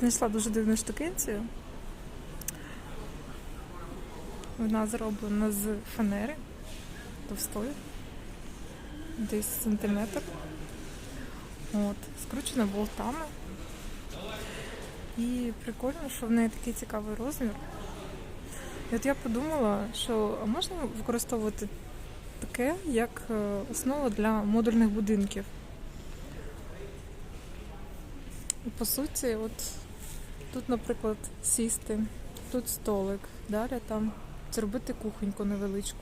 Знайшла дуже дивну штукенцію. Вона зроблена з фанери товстої, десь сантиметр. От, скручена болтами. І прикольно, що в неї такий цікавий розмір. І от я подумала, що можна використовувати таке як е, основа для модульних будинків. По суті, от тут, наприклад, сісти, тут столик, далі там зробити кухоньку невеличку.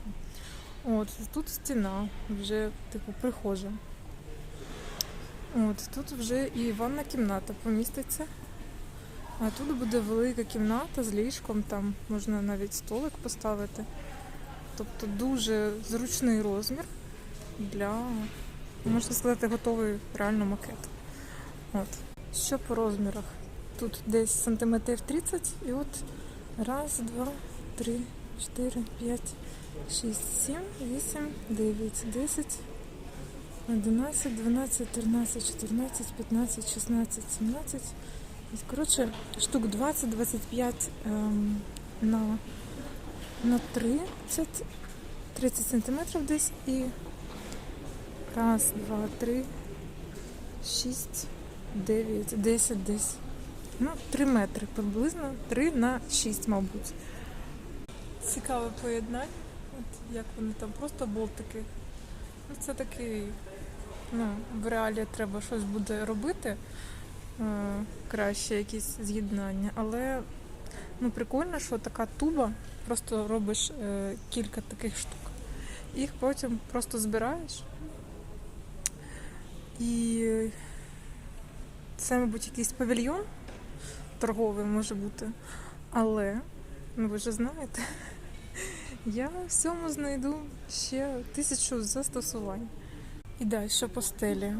От, тут стіна, вже типу прихожа. От, тут вже і ванна кімната поміститься. А тут буде велика кімната з ліжком, там можна навіть столик поставити. Тобто дуже зручний розмір для, можна сказати, готовий реально макет. От. Що по розмірах? Тут десь сантиметрів 30 і от раз, два, три, чотири, п'ять, шість, сім, вісім, дев'ять, десять, одинадцять, дванадцять, тринадцять, чотирнадцять, п'ятнадцять, шістнадцять, сімнадцять. Коротше, штук 20-25 ем, на, на 30, 30 сантиметрів десь і раз, два, три, шість, дев'ять, десять десь. Ну, 3 метри приблизно, 3 на 6, мабуть. Цікаве поєднання. От як вони там просто болтики. Ну, це такий, ну, в реалі треба щось буде робити. е, Краще якісь з'єднання. Але ну, прикольно, що така туба, просто робиш е, кілька таких штук. Їх потім просто збираєш. І це, мабуть, якийсь павільйон торговий може бути. Але, ну ви ж знаєте, я в цьому знайду ще тисячу застосувань. І далі що по.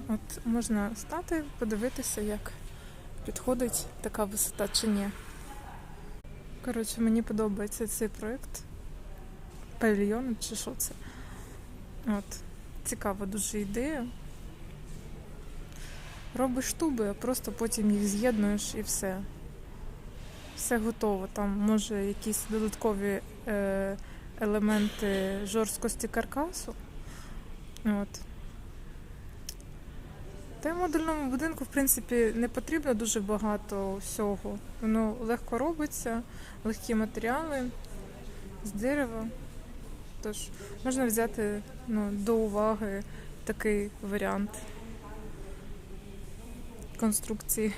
От можна стати, подивитися, як підходить така висота чи ні. Коротше, мені подобається цей проєкт. Павільйон чи що це. От. Цікава дуже ідея. Робиш туби, а просто потім їх з'єднуєш і все. Все готово. Там може якісь додаткові е, елементи жорсткості каркасу. От. Та й модульному будинку, в принципі, не потрібно дуже багато всього. Воно легко робиться, легкі матеріали з дерева. Тож можна взяти ну, до уваги такий варіант конструкції.